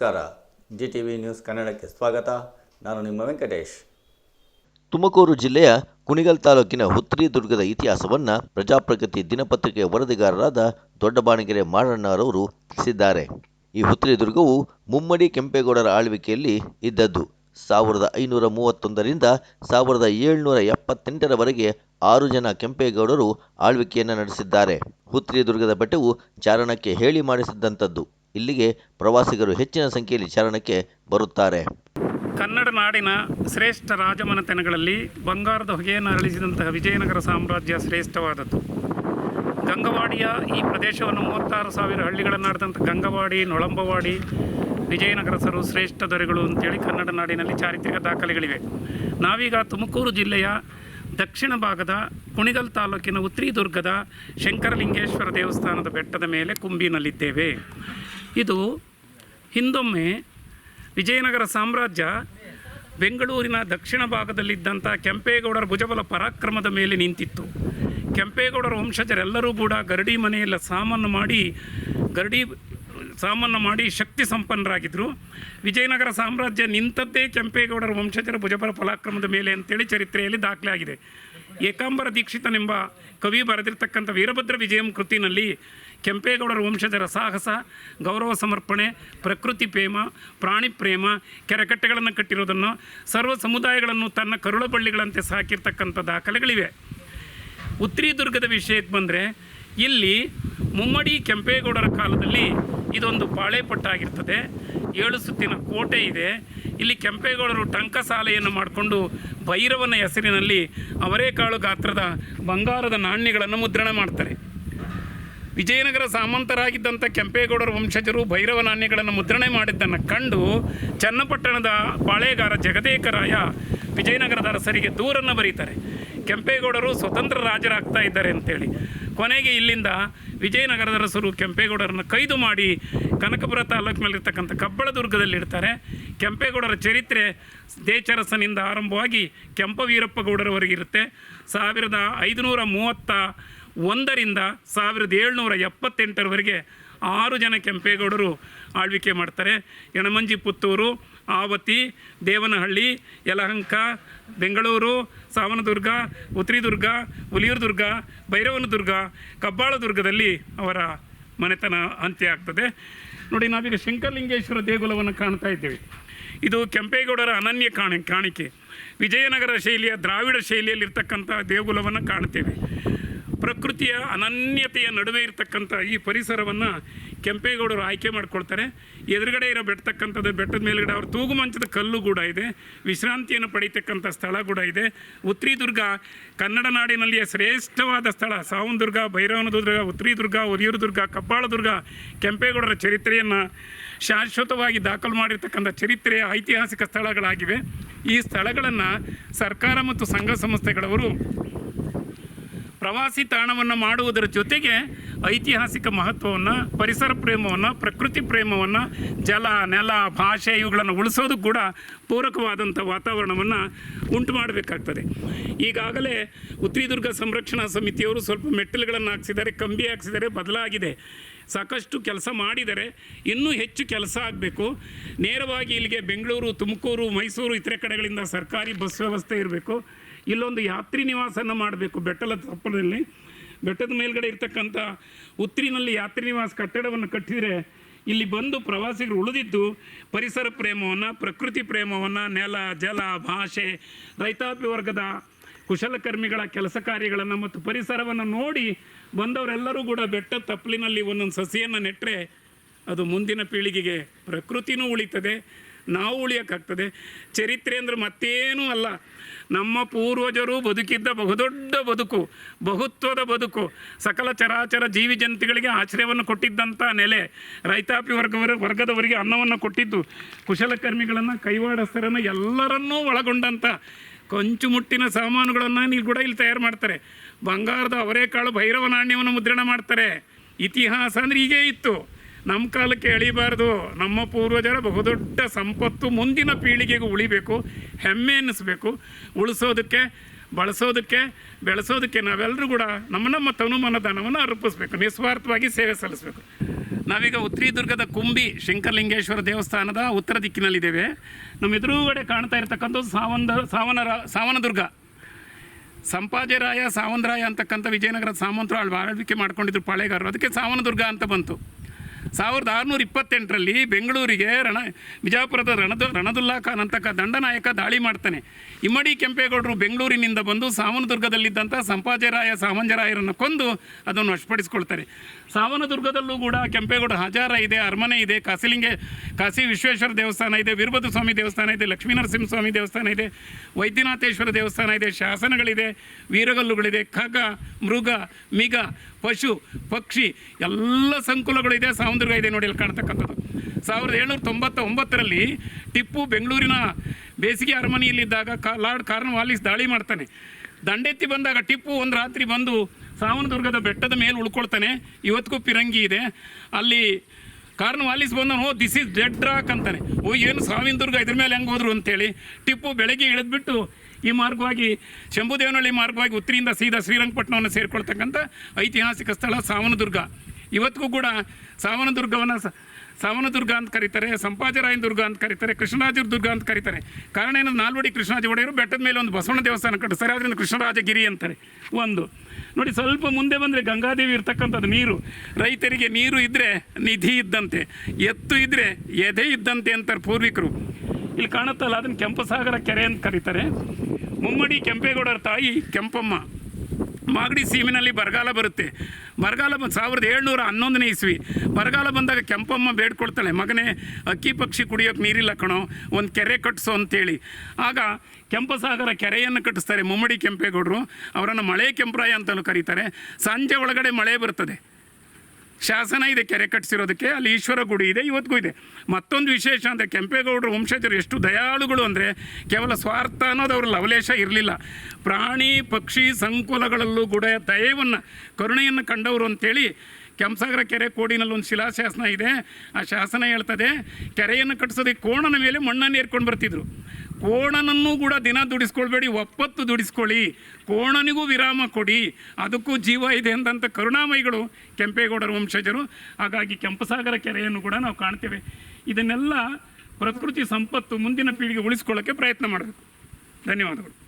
ನಮಸ್ಕಾರ. G T V news ಕನ್ನಡಕ್ಕೆ ಸ್ವಾಗತ. ನಾನು ನಿಮ್ಮ ವೆಂಕಟೇಶ್. ತುಮಕೂರು ಜಿಲ್ಲೆಯ ಕುಣಿಗಲ್ ತಾಲೂಕಿನ ಹುತ್ರಿ ದುರ್ಗದ ಇತಿಹಾಸವನ್ನು ಪ್ರಜಾಪ್ರಗತಿ ದಿನಪತ್ರಿಕೆಯ ವರದಿಗಾರರಾದ ದೊಡ್ಡಬಾಣಗೆರೆ ಮಾರಣ್ಣರವರು ತಿಳಿಸಿದ್ದಾರೆ. ಈ ಹುತ್ರಿ ದುರ್ಗವು ಮುಮ್ಮಡಿ ಕೆಂಪೇಗೌಡರ ಆಳ್ವಿಕೆಯಲ್ಲಿ ಇದ್ದದ್ದು. ಸಾವಿರದ ಐನೂರ ಮೂವತ್ತೊಂದರಿಂದ ಸಾವಿರದ ಏಳ್ನೂರ ಎಪ್ಪತ್ತೆಂಟರವರೆಗೆ ಆರು ಜನ ಕೆಂಪೇಗೌಡರು ಆಳ್ವಿಕೆಯನ್ನು ನಡೆಸಿದ್ದಾರೆ. ಹುತ್ರಿ ದುರ್ಗದ ಬೆಟ್ಟವು ಚಾರಣಕ್ಕೆ ಹೇಳಿ ಮಾಡಿಸಿದ್ದಂಥದ್ದು. ಇಲ್ಲಿಗೆ ಪ್ರವಾಸಿಗರು ಹೆಚ್ಚಿನ ಸಂಖ್ಯೆಯಲ್ಲಿ ಚಾರಣಕ್ಕೆ ಬರುತ್ತಾರೆ. ಕನ್ನಡ ನಾಡಿನ ಶ್ರೇಷ್ಠ ರಾಜಮನೆತನಗಳಲ್ಲಿ ಬಂಗಾರದ ಹೊಗೆಯನ್ನು ಅರಳಿಸಿದಂತಹ ವಿಜಯನಗರ ಸಾಮ್ರಾಜ್ಯ ಶ್ರೇಷ್ಠವಾದದ್ದು. ಗಂಗವಾಡಿಯ ಈ ಪ್ರದೇಶವನ್ನು ಮೂವತ್ತಾರು ಸಾವಿರ ಹಳ್ಳಿಗಳನ್ನಾಡಿದಂಥ ಗಂಗವಾಡಿ, ನೊಳಂಬವಾಡಿ ವಿಜಯನಗರಸರು ಶ್ರೇಷ್ಠ ದೊರೆಗಳು ಅಂತೇಳಿ ಕನ್ನಡ ನಾಡಿನಲ್ಲಿ ಚಾರಿತ್ರಿಕ ದಾಖಲೆಗಳಿವೆ. ನಾವೀಗ ತುಮಕೂರು ಜಿಲ್ಲೆಯ ದಕ್ಷಿಣ ಭಾಗದ ಕುಣಿಗಲ್ ತಾಲೂಕಿನ ಉತ್ರಿದುರ್ಗದ ಶಂಕರಲಿಂಗೇಶ್ವರ ದೇವಸ್ಥಾನದ ಬೆಟ್ಟದ ಮೇಲೆ ಕುಂಬಿನಲ್ಲಿದ್ದೇವೆ. ಇದು ಹಿಂದೊಮ್ಮೆ ವಿಜಯನಗರ ಸಾಮ್ರಾಜ್ಯ ಬೆಂಗಳೂರಿನ ದಕ್ಷಿಣ ಭಾಗದಲ್ಲಿದ್ದಂಥ ಕೆಂಪೇಗೌಡರ ಭುಜಬಲ ಪರಾಕ್ರಮದ ಮೇಲೆ ನಿಂತಿತ್ತು. ಕೆಂಪೇಗೌಡರ ವಂಶಜರೆಲ್ಲರೂ ಕೂಡ ಗರಡಿ ಮನೆಯೆಲ್ಲ ಸಾಮಾನು ಮಾಡಿ, ಗರಡಿ ಸಾಮಾನು ಮಾಡಿ ಶಕ್ತಿ ಸಂಪನ್ನರಾಗಿದ್ದರು ವಿಜಯನಗರ ಸಾಮ್ರಾಜ್ಯ ನಿಂತದ್ದೇ ಕೆಂಪೇಗೌಡರ ವಂಶಜರ ಭುಜಬಲ ಪರಾಕ್ರಮದ ಮೇಲೆ ಅಂತೇಳಿ ಚರಿತ್ರೆಯಲ್ಲಿ ದಾಖಲೆ ಆಗಿದೆ ಏಕಾಂಬರ ದೀಕ್ಷಿತನೆಂಬ ಕವಿ ಬರೆದಿರ್ತಕ್ಕಂಥ ವೀರಭದ್ರ ವಿಜಯಂ ಕೃತಿನಲ್ಲಿ ಕೆಂಪೇಗೌಡರ ವಂಶದ ಸಾಹಸ ಗೌರವ ಸಮರ್ಪಣೆ, ಪ್ರಕೃತಿ ಪ್ರೇಮ, ಪ್ರಾಣಿ ಪ್ರೇಮ, ಕೆರೆಕಟ್ಟೆಗಳನ್ನು ಕಟ್ಟಿರೋದನ್ನು ಸರ್ವ ಸಮುದಾಯಗಳನ್ನು ತನ್ನ ಕರುಳಬಳ್ಳಿಗಳಂತೆ ಸಾಕಿರ್ತಕ್ಕಂಥ ದಾಖಲೆಗಳಿವೆ ಉತ್ತರಿ ದುರ್ಗದ ವಿಷಯಕ್ಕೆ ಬಂದರೆ, ಇಲ್ಲಿ ಮುಮ್ಮಡಿ ಕೆಂಪೇಗೌಡರ ಕಾಲದಲ್ಲಿ ಇದೊಂದು ಪಾಳೆಪಟ್ಟಾಗಿರ್ತದೆ. ಏಳು ಸುತ್ತಿನ ಕೋಟೆ ಇದೆ. ಇಲ್ಲಿ ಕೆಂಪೇಗೌಡರು ಟಂಕಸಾಲೆಯನ್ನು ಮಾಡಿಕೊಂಡು ಭೈರವನ ಹೆಸರಿನಲ್ಲಿ ಅವರೇಕಾಳು ಗಾತ್ರದ ಬಂಗಾರದ ನಾಣ್ಯಗಳನ್ನು ಮುದ್ರಣ ಮಾಡ್ತಾರೆ. ವಿಜಯನಗರ ಸಾಮಂತರಾಗಿದ್ದಂಥ ಕೆಂಪೇಗೌಡರ ವಂಶಜರು ಭೈರವ ನಾಣ್ಯಗಳನ್ನು ಮುದ್ರಣೆ ಮಾಡಿದ್ದನ್ನು ಕಂಡು ಚನ್ನಪಟ್ಟಣದ ಪಾಳೆಗಾರ ಜಗದೇಕರಾಯ ವಿಜಯನಗರದ ಅರಸರಿಗೆ ದೂರನ್ನು ಬರೀತಾರೆ. ಕೆಂಪೇಗೌಡರು ಸ್ವತಂತ್ರ ರಾಜರಾಗ್ತಾ ಇದ್ದಾರೆ ಅಂತೇಳಿ. ಕೊನೆಗೆ ಇಲ್ಲಿಂದ ವಿಜಯನಗರದ ಅರಸರು ಕೆಂಪೇಗೌಡರನ್ನು ಕೈದು ಮಾಡಿ ಕನಕಪುರ ತಾಲೂಕಿನಲ್ಲಿರ್ತಕ್ಕಂಥ ಕಬ್ಬಳದುರ್ಗದಲ್ಲಿಡ್ತಾರೆ. ಕೆಂಪೇಗೌಡರ ಚರಿತ್ರೆ ದೇಚರಸನಿಂದ ಆರಂಭವಾಗಿ ಕೆಂಪವೀರಪ್ಪಗೌಡರವರೆಗಿರುತ್ತೆ. ಸಾವಿರದ ಐದುನೂರ ಮೂವತ್ತ ಒಂದರಿಂದ ಸಾವಿರದ ಏಳ್ನೂರ ಎಪ್ಪತ್ತೆಂಟರವರೆಗೆ ಆರು ಜನ ಕೆಂಪೇಗೌಡರು ಆಳ್ವಿಕೆ ಮಾಡ್ತಾರೆ. ಯಣಮಂಜಿ ಪುತ್ತೂರು, ಆವತಿ, ದೇವನಹಳ್ಳಿ, ಯಲಹಂಕ, ಬೆಂಗಳೂರು, ಸಾವನದುರ್ಗ, ಉತ್ರಿದುರ್ಗ, ಹುಲಿಯೂರ್ದುರ್ಗ, ಭೈರವನದುರ್ಗ, ಕಬ್ಬಾಳದುರ್ಗದಲ್ಲಿ ಅವರ ಮನೆತನ ಅಂತ್ಯ ಆಗ್ತದೆ ನೋಡಿ, ನಾವೀಗ ಶಂಕರಲಿಂಗೇಶ್ವರ ದೇಗುಲವನ್ನು ಕಾಣ್ತಾ ಇದ್ದೇವೆ. ಇದು ಕೆಂಪೇಗೌಡರ ಅನನ್ಯ ಕಾಣಿ, ಕಾಣಿಕೆ. ವಿಜಯನಗರ ಶೈಲಿಯ ದ್ರಾವಿಡ ಶೈಲಿಯಲ್ಲಿರ್ತಕ್ಕಂಥ ದೇಗುಲವನ್ನು ಕಾಣ್ತೇವೆ. ಪ್ರಕೃತಿಯ ಅನನ್ಯತೆಯ ನಡುವೆ ಇರತಕ್ಕಂಥ ಈ ಪರಿಸರವನ್ನು ಕೆಂಪೇಗೌಡರು ಆಯ್ಕೆ ಮಾಡ್ಕೊಳ್ತಾರೆ. ಎದುರುಗಡೆ ಇರೋ ಬೆಟ್ಟತಕ್ಕಂಥದ್ದು ಬೆಟ್ಟದ ಮೇಲುಗಡೆ ಅವ್ರ ತೂಗು ಮಂಚದ ಕಲ್ಲು ಕೂಡ ಇದೆ. ವಿಶ್ರಾಂತಿಯನ್ನು ಪಡೀತಕ್ಕಂಥ ಸ್ಥಳ ಕೂಡ ಇದೆ. ಉತ್ರಿದುರ್ಗ ಕನ್ನಡ ನಾಡಿನಲ್ಲಿಯ ಶ್ರೇಷ್ಠವಾದ ಸ್ಥಳ ಸಾವನದುರ್ಗ ಭೈರವನದುರ್ಗ ದುರ್ಗ, ಕಪ್ಪಾಳ ದುರ್ಗ ಕೆಂಪೇಗೌಡರ ಚರಿತ್ರೆಯನ್ನು ಶಾಶ್ವತವಾಗಿ ದಾಖಲು ಮಾಡಿರ್ತಕ್ಕಂಥ ಚರಿತ್ರೆಯ ಐತಿಹಾಸಿಕ ಸ್ಥಳಗಳಾಗಿವೆ. ಈ ಸ್ಥಳಗಳನ್ನು ಸರ್ಕಾರ ಮತ್ತು ಸಂಘ ಸಂಸ್ಥೆಗಳವರು ಪ್ರವಾಸಿ ತಾಣವನ್ನು ಮಾಡುವುದರ ಜೊತೆಗೆ ಐತಿಹಾಸಿಕ ಮಹತ್ವವನ್ನು, ಪರಿಸರ ಪ್ರೇಮವನ್ನು, ಪ್ರಕೃತಿ ಪ್ರೇಮವನ್ನು, ಜಲ, ನೆಲ, ಭಾಷೆ ಇವುಗಳನ್ನು ಉಳಿಸೋದು ಕೂಡ ಪೂರಕವಾದಂಥ ವಾತಾವರಣವನ್ನು ಉಂಟು ಮಾಡಬೇಕಾಗ್ತದೆ. ಈಗಾಗಲೇ ಉತ್ರಿದುರ್ಗ ಸಂರಕ್ಷಣಾ ಸಮಿತಿಯವರು ಸ್ವಲ್ಪ ಮೆಟ್ಟಿಲುಗಳನ್ನು ಹಾಕ್ಸಿದ್ದಾರೆ, ಕಂಬಿ ಹಾಕ್ಸಿದ್ದಾರೆ, ಬದಲಾಗಿದೆ. ಸಾಕಷ್ಟು ಕೆಲಸ ಮಾಡಿದರೆ ಇನ್ನೂ ಹೆಚ್ಚು ಕೆಲಸ ಆಗಬೇಕು. ನೇರವಾಗಿ ಇಲ್ಲಿಗೆ ಬೆಂಗಳೂರು, ತುಮಕೂರು, ಮೈಸೂರು ಇತರೆ ಕಡೆಗಳಿಂದ ಸರ್ಕಾರಿ ಬಸ್ ವ್ಯವಸ್ಥೆ ಇರಬೇಕು. ಇಲ್ಲೊಂದು ಯಾತ್ರಿ ನಿವಾಸನ ಮಾಡಬೇಕು. ಬೆಟ್ಟದ ತಪ್ಪಲಲ್ಲಿ. ಬೆಟ್ಟದ ಮೇಲ್ಗಡೆ ಇರ್ತಕ್ಕಂಥ ಉತ್ತರಿನಲ್ಲಿ ಯಾತ್ರಿ ನಿವಾಸ ಕಟ್ಟಡವನ್ನು ಕಟ್ಟಿದರೆ ಇಲ್ಲಿ ಬಂದು ಪ್ರವಾಸಿಗರು ಉಳಿದಿದ್ದು ಪರಿಸರ ಪ್ರೇಮವನ್ನು, ಪ್ರಕೃತಿ ಪ್ರೇಮವನ್ನು, ನೆಲ, ಜಲ, ಭಾಷೆ, ರೈತಾಪಿ ವರ್ಗದ ಕುಶಲಕರ್ಮಿಗಳ ಕೆಲಸ ಕಾರ್ಯಗಳನ್ನು ಮತ್ತು ಪರಿಸರವನ್ನು ನೋಡಿ ಬಂದವರೆಲ್ಲರೂ ಕೂಡ ಬೆಟ್ಟ ತಪ್ಪಲಿನಲ್ಲಿ ಒಂದೊಂದು ಸಸಿಯನ್ನು ನೆಟ್ಟರೆ ಅದು ಮುಂದಿನ ಪೀಳಿಗೆಗೆ ಪ್ರಕೃತಿನೂ ಉಳಿತದೆ. ನಾವು ಉಳಿಯೋಕ್ಕಾಗ್ತದೆ ಚರಿತ್ರೆ ಅಂದರೆ ಮತ್ತೇನೂ ಅಲ್ಲ. ನಮ್ಮ ಪೂರ್ವಜರು ಬದುಕಿದ್ದ ಬಹುದೊಡ್ಡ ಬದುಕು, ಬಹುತ್ವದ ಬದುಕು, ಸಕಲ ಚರಾಚರ ಜೀವಿ ಜಂತುಗಳಿಗೆ ಆಶ್ರಯವನ್ನು ಕೊಟ್ಟಿದ್ದಂಥ ನೆಲೆ. ರೈತಾಪಿ ವರ್ಗವರ, ವರ್ಗದವರಿಗೆ ಅನ್ನವನ್ನು ಕೊಟ್ಟಿದ್ದು. ಕುಶಲಕರ್ಮಿಗಳನ್ನು, ಕೈವಾಡಸ್ಥರನ್ನು ಎಲ್ಲರನ್ನೂ ಒಳಗೊಂಡಂಥ ಕಂಚುಮುಟ್ಟಿನ ಸಾಮಾನುಗಳನ್ನು ನೀವು ಕೂಡ ಇಲ್ಲಿ ತಯಾರು ಮಾಡ್ತಾರೆ. ಬಂಗಾರದ ಅವರೇಕಾಳು ಭೈರವ ನಾಣ್ಯವನ್ನು ಮುದ್ರಣ ಮಾಡ್ತಾರೆ. ಇತಿಹಾಸ ಅಂದರೆ ಹೀಗೇ ಇತ್ತು. ನಮ್ಮ ಕಾಲಕ್ಕೆ ಎಳಿಬಾರ್ದು. ನಮ್ಮ ಪೂರ್ವಜರ ಬಹುದೊಡ್ಡ ಸಂಪತ್ತು ಮುಂದಿನ ಪೀಳಿಗೆಗೆ ಉಳಿಬೇಕು, ಹೆಮ್ಮೆ ಅನ್ನಿಸ್ಬೇಕು ಉಳಿಸೋದಕ್ಕೆ, ಬಳಸೋದಕ್ಕೆ, ಬೆಳೆಸೋದಕ್ಕೆ ನಾವೆಲ್ಲರೂ ಕೂಡ ನಮ್ಮ ನಮ್ಮ ತನುಮನ ದಾನವನ್ನು ಅರ್ಪಿಸ್ಬೇಕು, ನಿಸ್ವಾರ್ಥವಾಗಿ ಸೇವೆ ಸಲ್ಲಿಸಬೇಕು. ನಾವೀಗ ಉತ್ತರಿ ದುರ್ಗದ ಕುಂಬಿ ಶಂಕರಲಿಂಗೇಶ್ವರ ದೇವಸ್ಥಾನದ ಉತ್ತರ ದಿಕ್ಕಿನಲ್ಲಿದ್ದೇವೆ. ನಮ್ಮ ಎದುರುಗಡೆ ಕಾಣ್ತಾ ಇರತಕ್ಕಂಥದ್ದು ಸಾವಂದ, ಸಾವನರ, ಸಾವನದುರ್ಗ. ಸಂಪಾಜರಾಯ, ಸಾವಂತರಾಯ ಅಂತಕ್ಕಂಥ ವಿಜಯನಗರ ಸಾಮಂತರು ಆಳ್ವಿಕೆ ಮಾಡ್ಕೊಂಡಿದ್ರು ಪಾಳೆಗಾರರು. ಅದಕ್ಕೆ ಸಾವನದುರ್ಗ ಅಂತ ಬಂತು. ಸಾವಿರದ ಆರುನೂರ ಇಪ್ಪತ್ತೆಂಟರಲ್ಲಿ ಬೆಂಗಳೂರಿಗೆ ರಣ ವಿಜಯಪುರದ ರಣದು, ರಣದುಲ್ಲಾ ಖಾನ್ ಅಂತಕ್ಕ ದಂಡನಾಯಕ ದಾಳಿ ಮಾಡ್ತಾನೆ. ಇಮ್ಮಡಿ ಕೆಂಪೇಗೌಡರು ಬೆಂಗಳೂರಿನಿಂದ ಬಂದು ಸಾವನದುರ್ಗದಲ್ಲಿದ್ದಂಥ ಸಂಪಾಜರಾಯ ಸಾಮಂಜರಾಯರನ್ನು ಕೊಂದು ಅದನ್ನು ವಶಪಡಿಸ್ಕೊಳ್ತಾರೆ. ಸಾವನದುರ್ಗದಲ್ಲೂ ಕೂಡ ಕೆಂಪೇಗೌಡ ಹಜಾರ ಇದೆ, ಅರಮನೆ ಇದೆ, ಕಾಸಿಲಿಂಗೆ ಕಾಶಿ ವಿಶ್ವೇಶ್ವರ ದೇವಸ್ಥಾನ ಇದೆ, ವೀರಭದ್ರ ಸ್ವಾಮಿ ದೇವಸ್ಥಾನ ಇದೆ ಲಕ್ಷ್ಮೀ ನರಸಿಂಹಸ್ವಾಮಿ ದೇವಸ್ಥಾನ ಇದೆ, ವೈದ್ಯನಾಥೇಶ್ವರ ದೇವಸ್ಥಾನ ಇದೆ, ಶಾಸನಗಳಿದೆ, ವೀರಗಲ್ಲುಗಳಿದೆ, ಖಗ, ಮೃಗ, ಮಿಗ, ಪಶು, ಪಕ್ಷಿ, ಎಲ್ಲ ಸಂಕುಲಗಳಿದೆ ಸಾವಂದುರ್ಗ ಇದೆ ನೋಡಿ ಅಲ್ಲಿ ಕಾಣ್ತಕ್ಕಂಥದ್ದು. ಸಾವಿರದ ಏಳ್ನೂರ ತೊಂಬತ್ತ ಒಂಬತ್ತರಲ್ಲಿ ಟಿಪ್ಪು ಬೆಂಗಳೂರಿನ ಬೇಸಿಗೆ ಅರಮನೆಯಲ್ಲಿದ್ದಾಗ ಕಾ, ಲಾರ್ಡ್ ಕಾರ್ನ್ ವಾಲಿಸ್ ದಾಳಿ ಮಾಡ್ತಾನೆ. ದಂಡೆತ್ತಿ ಬಂದಾಗ ಟಿಪ್ಪು ಒಂದು ರಾತ್ರಿ ಬಂದು ಸಾವನದುರ್ಗದ ಬೆಟ್ಟದ ಮೇಲೆ ಉಳ್ಕೊಳ್ತಾನೆ. ಇವತ್ತಿಗೂ ಪಿರಂಗಿ ಇದೆ. ಅಲ್ಲಿ ಕಾರ್ನ್ ವಾಲಿಸ್ ಬಂದ oh this is dead rock ಅಂತಾನೆ. ಓ, ಏನು ಸಾವಿನ ದುರ್ಗ ಇದ್ರ ಮೇಲೆ ಹೆಂಗೆ ಹೋದ್ರು? ಅಂತೇಳಿ ಟಿಪ್ಪು ಬೆಳಗ್ಗೆ ಇಳಿದ್ಬಿಟ್ಟು ಈ ಮಾರ್ಗವಾಗಿ, ಶಂಭುದೇವನಹಳ್ಳಿ ಮಾರ್ಗವಾಗಿ ಉತ್ತರಿಯಿಂದ ಸೀದಾ ಶ್ರೀರಂಗಪಟ್ಟಣವನ್ನು ಸೇರಿಕೊಳ್ತಕ್ಕಂಥ ಐತಿಹಾಸಿಕ ಸ್ಥಳ ಸಾವನದುರ್ಗ. ಇವತ್ತಿಗೂ ಕೂಡ ಸಾವನದುರ್ಗವನ್ನು ಸ ಸಾವನದುರ್ಗ ಅಂತ ಕರೀತಾರೆ, ಸಂಪಾಜರಾಯನ ದುರ್ಗ ಅಂತ ಕರೀತಾರೆ, ಕೃಷ್ಣರಾಜರ ದುರ್ಗ ಅಂತ ಕರೀತಾರೆ. ಕಾರಣ ಏನಂದ್ರೆ ನಾಲ್ವಡಿ ಕೃಷ್ಣರಾಜ ಒಡೆಯರು ಬೆಟ್ಟದ ಮೇಲೆ ಒಂದು ಬಸವಣ್ಣ ದೇವಸ್ಥಾನ ಕಟ್ಟಿಸ್ತಾರೆ ಅದರಿಂದ ಕೃಷ್ಣರಾಜಗಿರಿ ಅಂತಾರೆ. ಒಂದು. ನೋಡಿ, ಸ್ವಲ್ಪ ಮುಂದೆ ಬಂದರೆ ಗಂಗಾದೇವಿ ಇರ್ತಕ್ಕಂಥದ್ದು ನೀರು. ರೈತರಿಗೆ ನೀರು ಇದ್ದರೆ ನಿಧಿ ಇದ್ದಂತೆ, ಎತ್ತು ಇದ್ದರೆ ಎದೆ ಇದ್ದಂತೆ ಅಂತಾರೆ ಪೂರ್ವಿಕರು. ಇಲ್ಲಿ ಕಾಣುತ್ತಲ್ಲ, ಅದನ್ನು ಕೆಂಪಸಾಗರ ಕೆರೆ ಅಂತ ಕರೀತಾರೆ. ಮುಮ್ಮಡಿ ಕೆಂಪೇಗೌಡರ ತಾಯಿ ಕೆಂಪಮ್ಮ. ಮಾಗಡಿ ಸೀಮಿನಲ್ಲಿ ಬರಗಾಲ ಬರುತ್ತೆ. ಬರಗಾಲ ಬಂದು ಸಾವಿರದ ಏಳ್ನೂರ ಹನ್ನೊಂದನೇ ಇಸ್ವಿ. ಬರಗಾಲ ಬಂದಾಗ ಕೆಂಪಮ್ಮ ಬೇಡ್ಕೊಳ್ತಾಳೆ, ಮಗನೇ, ಅಕ್ಕಿ ಪಕ್ಷಿ ಕುಡಿಯೋಕೆ ನೀರಿಲ್ಲ ಕಣೋ, ಒಂದು ಕೆರೆ ಕಟ್ಟಿಸು ಅಂತೇಳಿ. ಆಗ ಕೆಂಪಸಾಗರ ಕೆರೆಯನ್ನು ಕಟ್ಟಿಸ್ತಾರೆ ಮುಮ್ಮಡಿ ಕೆಂಪೇಗೌಡರು. ಅವರನ್ನು ಮಳೆ ಕೆಂಪರಾಯ ಅಂತಲೂ ಕರೀತಾರೆ. ಸಂಜೆ ಒಳಗಡೆ ಮಳೆ ಬರ್ತದೆ. ಶಾಸನ ಇದೆ, ಕೆರೆ ಕಟ್ಟಿಸಿರೋದಕ್ಕೆ ಅಲ್ಲಿ ಈಶ್ವರ ಗುಡಿ ಇದೆ, ಇವತ್ತಿಗೂ ಇದೆ. ಮತ್ತೊಂದು ವಿಶೇಷ ಅಂದರೆ ಕೆಂಪೇಗೌಡರ, ವಂಶಜರು ಎಷ್ಟು ದಯಾಳುಗಳು ಅಂದರೆ ಕೇವಲ ಸ್ವಾರ್ಥ ಅನ್ನೋದು ಅವ್ರ ಲವಲೇಶ ಇರಲಿಲ್ಲ. ಪ್ರಾಣಿ, ಪಕ್ಷಿ, ಸಂಕುಲಗಳಲ್ಲೂ ಕೂಡ ದಯವನ್ನು, ಕರುಣೆಯನ್ನು ಕಂಡವರು ಅಂತೇಳಿ ಕೆಂಪಸಾಗರ ಕೆರೆ ಕೋಡಿನಲ್ಲಿ ಒಂದು ಶಿಲಾಶಾಸನ ಇದೆ. ಆ ಶಾಸನ ಹೇಳ್ತದೆ, ಕೆರೆಯನ್ನು ಕಟ್ಟಿಸೋದಕ್ಕೆ ಕೋಣನ ಮೇಲೆ ಮಣ್ಣನ್ನು ಏರ್ಕೊಂಡು ಬರ್ತಿದ್ರು. ಕೋಣನನ್ನು ಕೂಡ ದಿನ ದುಡಿಸ್ಕೊಳ್ಬೇಡಿ, ಒಪ್ಪತ್ತು ದುಡಿಸ್ಕೊಳ್ಳಿ. ಕೋಣನಿಗೂ ವಿರಾಮ ಕೊಡಿ. ಅದಕ್ಕೂ ಜೀವ ಇದೆ ಅಂತಂತ ಕರುಣಾಮಯಿಗಳು ಕೆಂಪೇಗೌಡರ ವಂಶಜರು. ಹಾಗಾಗಿ ಕೆಂಪಸಾಗರ ಕೆರೆಯನ್ನು ಕೂಡ ನಾವು ಕಾಣ್ತೇವೆ. ಇದನ್ನೆಲ್ಲ ಪ್ರಕೃತಿ ಸಂಪತ್ತು ಮುಂದಿನ ಪೀಳಿಗೆ ಉಳಿಸ್ಕೊಳ್ಳೋಕ್ಕೆ ಪ್ರಯತ್ನ ಮಾಡಬೇಕು. ಧನ್ಯವಾದಗಳು.